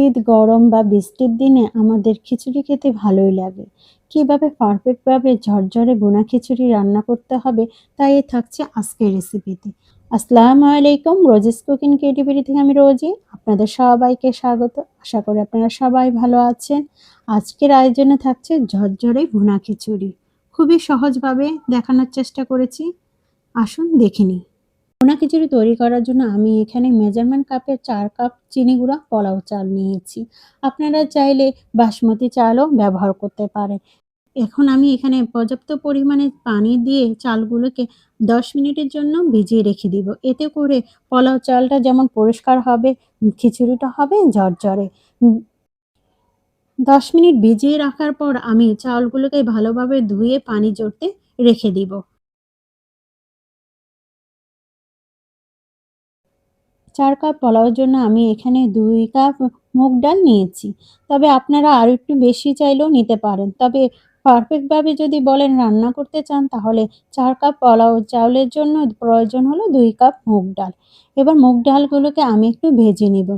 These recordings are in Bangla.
শীত, গরম বা বৃষ্টির দিনে আমাদের খিচুড়ি খেতে ভালোই লাগে। কীভাবে পারফেক্টভাবে ঝরঝরে ভুনা খিচুড়ি রান্না করতে হবে তাই থাকছে আজকের রেসিপিতে আসসালামু আলাইকুম, রোজিস কুকিং ক্রিয়েটিভিটি থেকে আমি রোজি। আপনাদের সবাইকে স্বাগত। আশা করি আপনারা সবাই ভালো আছেন। আজকের আয়োজনে থাকছে ঝরঝরে ভুনা খিচুড়ি। খুবই সহজভাবে দেখানোর চেষ্টা করেছি। আসুন দেখে ভুনা খিচুড়ি তৈরি করার জন্য আমি এখানে মেজারমেন্ট কাপের চার কাপ চিনি গুঁড়া, পোলাও চাল নিয়েছি। আপনারা চাইলে বাসমতি চালও ব্যবহার করতে পারেন। এখন আমি এখানে পর্যাপ্ত পরিমাণে পানি দিয়ে চালগুলোকে দশ মিনিটের জন্য ভিজিয়ে রেখে দিব। এতে করে পোলাও চালটা যেমন পরিষ্কার হবে, খিচুড়িটা হবে ঝরঝরে। দশ মিনিট ভিজিয়ে রাখার পর আমি চালগুলোকে ভালোভাবে ধুয়ে পানি জড়তে রেখে দিব। চার কাপ পোলাওর জন্য আমি এখানে দুই কাপ মুগ ডাল নিয়েছি। তবে আপনারা আরও একটু বেশি চাইলেও নিতে পারেন। তবে পারফেক্টভাবে যদি বলেন রান্না করতে চান, তাহলে চার কাপ পোলাও চাউলের জন্য প্রয়োজন হলো দুই কাপ মুগ ডাল। এবার মুগ ডালগুলোকে আমি একটু ভেজে নিব।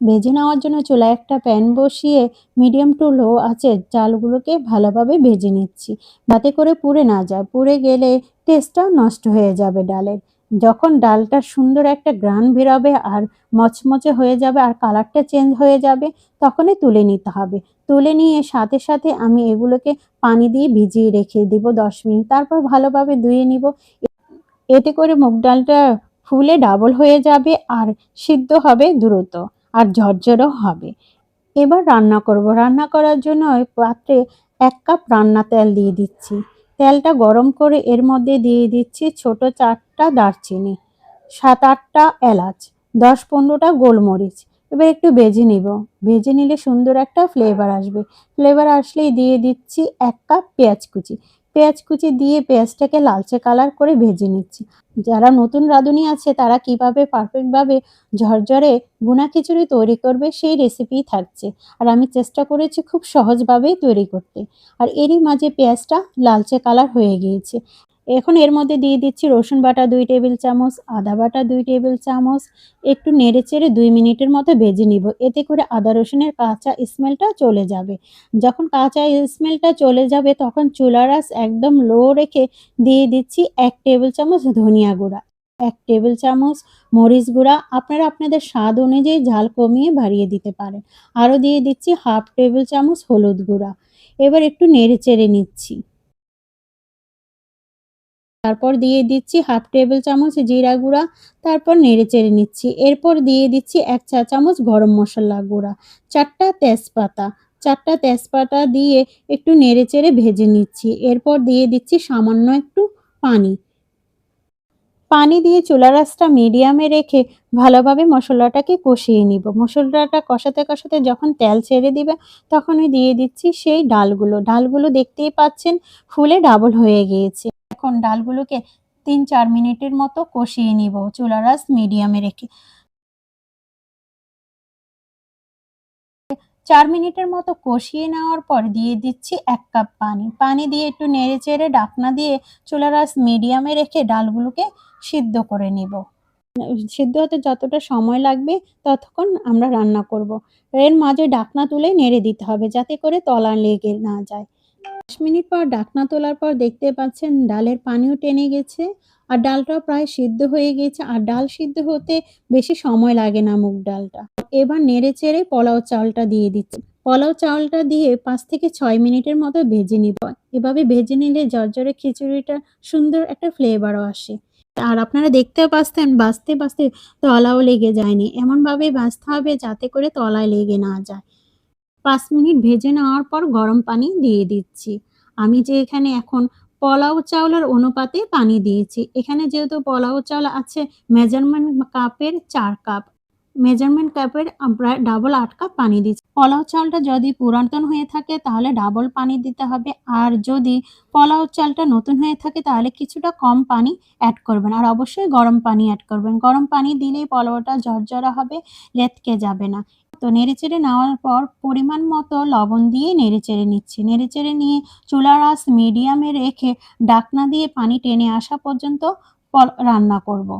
ভেজে নেওয়ার জন্য চুলায় একটা প্যান বসিয়ে মিডিয়াম টু লো আছে চালগুলোকে ভালোভাবে ভেজে নিচ্ছি। যাতে করে পুড়ে না যায়। পুড়ে গেলে টেস্টটা নষ্ট হয়ে যাবে ডালের। যখন ডালটা সুন্দর একটা গ্রান বেরোবে আর মচমচে হয়ে যাবে আর কালারটা চেঞ্জ হয়ে যাবে, তখনই তুলে নিতে হবে। তুলে নিয়ে সাথে সাথে আমি এগুলোকে পানি দিয়ে ভিজিয়ে রেখে দিব দশ মিনিট। তারপর ভালোভাবে ধুয়ে নিব। এতে করে মুগ ডালটা ফুলে ডাবল হয়ে যাবে আর সিদ্ধ হবে দ্রুত আর ঝরঝরও হবে। এবার রান্না করব। রান্না করার জন্য পাত্রে এক কাপ রান্না তেল দিয়ে দিচ্ছি। তেলটা গরম করে এর মধ্যে দিয়ে দিচ্ছি ছোট চারটা দারচিনি, সাত আটটা এলাচ, দশ পনেরোটা গোলমরিচ। এবার একটু ভেজে নিব। ভেজে নিলে সুন্দর একটা ফ্লেভার আসবে। ফ্লেভার আসলেই দিয়ে দিচ্ছি এক কাপ পেঁয়াজ কুচি। পেঁয়াজ কুচি দিয়ে পেঁয়াজটাকে লালচে কালার করে ভেজে নিচ্ছি। যারা নতুন রাঁধুনি আছে, তারা কীভাবে পারফেক্টভাবে ঝরঝরে বুনা খিচুড়ি তৈরি করবে সেই রেসিপি থাকছে। আর আমি চেষ্টা করেছি খুব সহজভাবেই তৈরি করতে। আর এরই মাঝে পেঁয়াজটা লালচে কালার হয়ে গিয়েছে। এখন এর মধ্যে দিয়ে দিচ্ছি রসুন বাটা দুই টেবিল চামচ, আদা বাটা দুই টেবিল চামচ, একটু নেড়ে চেড়ে দুই মিনিটের মতো ভেজে নিব। এতে করে আদা রসুনের কাঁচা স্মেলটা চলে যাবে। যখন কাঁচা স্মেলটা চলে যাবে, তখন চুলার আঁচ একদম লো রেখে দিয়ে দিচ্ছি এক টেবিল চামচ ধনিয়া গুঁড়া, এক টেবিল চামচ মরিচ গুঁড়া। আপনারা আপনাদের স্বাদ অনুযায়ী ঝাল কমিয়ে বাড়িয়ে দিতে পারেন। আরও দিয়ে দিচ্ছি হাফ টেবিল চামচ হলুদ গুঁড়া। এবার একটু নেড়ে চেড়ে নিচ্ছি। তারপর দিয়ে দিচ্ছি হাফ টেবিল চামচ জিরা গুঁড়া, তারপর নেড়ে চেড়ে নিচ্ছি। এরপর দিয়ে দিচ্ছি এক চা চামচ গরম মশলা গুঁড়া, চারটা তেজপাতা। চারটা তেজপাতা দিয়ে একটু নেড়ে চেড়ে ভেজে নিচ্ছি। এরপর দিয়ে দিচ্ছি সামান্য একটু পানি। পানি দিয়ে চুলা রাসটা মিডিয়ামে রেখে ভালোভাবে মশলাটাকে কষিয়ে নিব। মশলাটা কষাতে কষাতে যখন তেল ছেড়ে দিবে, তখনই দিয়ে দিচ্ছি সেই ডালগুলো। ডালগুলো দেখতেই পাচ্ছেন, ফুলে ডাবল হয়ে গিয়েছে। এখন ডালগুলোকে তিন চার মিনিটের মতো কষিয়ে নিব চুলা রাস মিডিয়ামে রেখে। চার মিনিটের মতো কষিয়ে নেওয়ার পর দিয়ে দিচ্ছি এক কাপ পানি। পানি দিয়ে একটু নেড়ে চেড়ে ডাকনা দিয়ে চুলা রাস মিডিয়ামে রেখে ডালগুলোকে সিদ্ধ করে নিব। সিদ্ধ হতে যতটা সময় লাগবে ততক্ষণ আমরা রান্না করব। এর মাঝে ডাকনা তুলে নেড়ে দিতে হবে যাতে করে তলা লেগে না যায়। দশ মিনিট পর ডাকনা তোলার পর দেখতে পাচ্ছেন ডালের পানিও টেনে গেছে আর ডালটাও প্রায় সিদ্ধ হয়ে গেছে। আর ডাল সিদ্ধ হতে বেশি সময় লাগে না মুগ ডালটা। এবার নেড়ে চেড়ে পোলাও চালটা দিয়ে দিচ্ছি। পোলাও চালটা দিয়ে পাঁচ থেকে ছয় মিনিটের মতো ভেজে নিব। এভাবে ভেজে নিলে জর্জরে খিচুড়িটা সুন্দর একটা ফ্লেভারও আসে। আর আপনারা দেখতে পাচ্ছেন বাঁচতে বাঁচতে তলাও লেগে যায়নি। এমনভাবে বাঁচতে হবে যাতে করে তলায় লেগে না যায়। পাঁচ মিনিট ভেজে নেওয়ার পর গরম পানি দিয়ে দিচ্ছি। আমি যে এখানে এখন পলাও চাউলের অনুপাতে পানি দিয়েছি। এখানে যেহেতু পলাও চাউল আছে, মেজারমেন্ট কাপের চার কাপ। মেজারমেন্ট কাপের আমরা ডাবল আট কাপ পানি দিচ্ছি। পোলাও চালটা যদি পুরাতন হয়ে থাকে, তাহলে ডাবল পানি দিতে হবে। আর যদি পোলাও চালটা নতুন হয়ে থাকে, তাহলে কিছুটা কম পানি অ্যাড করবেন। আর অবশ্যই গরম পানি অ্যাড করবেন। গরম পানি দিলেই পোলাওটা ঝরঝরা হবে লেটকে যাবে না। তো নেড়েচেড়ে নেওয়ার পর পরিমাণ মতো লবণ দিয়ে নেড়েচেড়ে নিচ্ছি। নেড়েচেড়ে নিয়ে চুলার আঁচ মিডিয়ামে রেখে ডাকনা দিয়ে পানি টেনে আসা পর্যন্ত রান্না করব।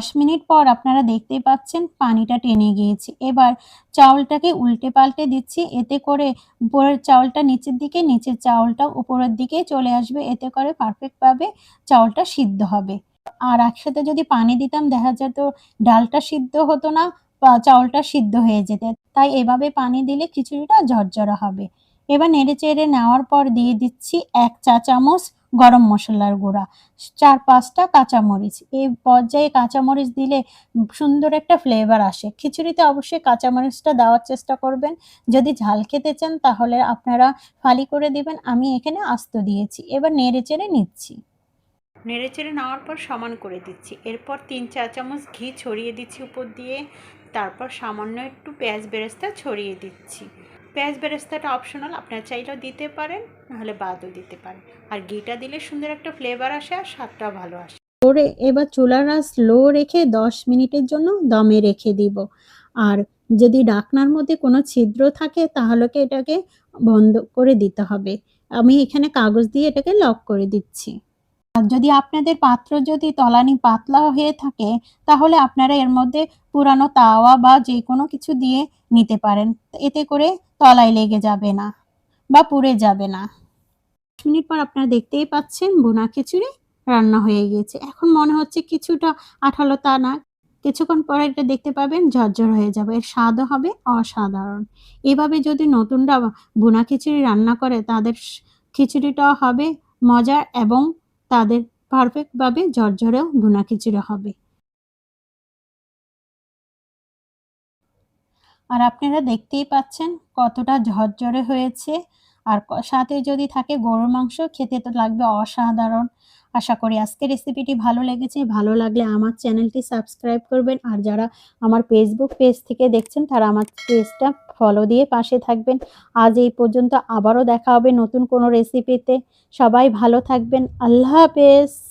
দশ মিনিট পর আপনারা দেখতেই পাচ্ছেন পানিটা টেনে গিয়েছে। এবার চাউলটাকে উল্টে পাল্টে দিচ্ছি, এতে করে উপরের চাউলটা নিচের দিকে, নিচের চাউলটা উপরের দিকে চলে আসবে, এতে করে পারফেক্টভাবে চাউলটা সিদ্ধ হবে। আর একসাথে যদি পানি দিতাম, দেখা যেত ডালটা সিদ্ধ হতো না বা চাউলটা সিদ্ধ হয়ে যেত। তাই এভাবে পানি দিলে খিচুড়িটা ঝরঝরা হবে। এবার নেড়ে চেড়ে নেওয়ার পর দিয়ে দিচ্ছি এক চা চামচ গরম মশলার গুঁড়া, চার পাঁচটা কাঁচামরিচ। এই পর্যায়ে কাঁচামরিচ দিলে সুন্দর একটা ফ্লেভার আসে। খিচুড়িতে অবশ্যই কাঁচামরিচটা দেওয়ার চেষ্টা করবেন। যদি ঝাল খেতে চান তাহলে আপনারা ফালি করে দিবেন। আমি এখানে আস্ত দিয়েছি। এবার নেড়ে চেড়ে নিচ্ছি। নেড়ে চেড়ে নেওয়ার পর সমান করে দিচ্ছি। এরপর তিন চা চামচ ঘি ছড়িয়ে দিচ্ছি উপর দিয়ে। তারপর সামান্য একটু পেঁয়াজ বেরেস্তা ছড়িয়ে দিচ্ছি। পেঁয়াজ বেরেস্তাটা অপশনাল আপনারা চাইলেও দিতে পারেন, নাহলে বাদও দিতে পারেন। আর ঘিটা দিলে সুন্দর একটা ফ্লেভার আসে আর স্বাদটা ভালো আসে। করে এবার চুলার আঁচ স্লো রেখে দশ মিনিটের জন্য দমে রেখে দিব। আর যদি ডাকনার মধ্যে কোনো ছিদ্র থাকে তাহলেকে এটাকে বন্ধ করে দিতে হবে। আমি এখানে কাগজ দিয়ে এটাকে লক করে দিচ্ছি। যদি আপনাদের পাত্র যদি তলানি পাতলা হয়ে থাকে, তাহলে আপনারা এর মধ্যে পুরানো তাওয়া বা যে কোনো কিছু দিয়ে নিতে পারেন। এতে করে তলায় লেগে যাবে না বা পুড়ে যাবে না। মিনিট পর আপনারা দেখতেই পাচ্ছেন বোনা খিচুড়ি রান্না হয়ে গিয়েছে। এখন মনে হচ্ছে কিছুটা আঠালো তা না কিছুক্ষণ পরে এটা দেখতে পাবেন ঝরঝর হয়ে যাবে। এর স্বাদও হবে অসাধারণ। এভাবে যদি নতুনরা বোনা খিচুড়ি রান্না করে, তাদের খিচুড়িটাও হবে মজার এবং তাদের পারফেক্টভাবে ঝরঝরেও ভুনা খিচুড়ি হবে। আর আপনারা দেখতেই পাচ্ছেন কতটা ঝরঝরে হয়েছে। আর সাথে যদি থাকে গরুর মাংস, খেতে তো লাগবে অসাধারণ। আশা করি আজকের রেসিপিটি ভালো লেগেছে। ভালো লাগলে আমার চ্যানেলটি সাবস্ক্রাইব করবেন। আর যারা আমার ফেসবুক পেজ থেকে দেখছেন, তারা আমার পেজটা ফলো দিয়ে পাশে থাকবেন। আজ এই পর্যন্ত আবারও দেখা হবে নতুন কোনো রেসিপিতে সবাই ভালো থাকবেন। আল্লাহ হাফেজ।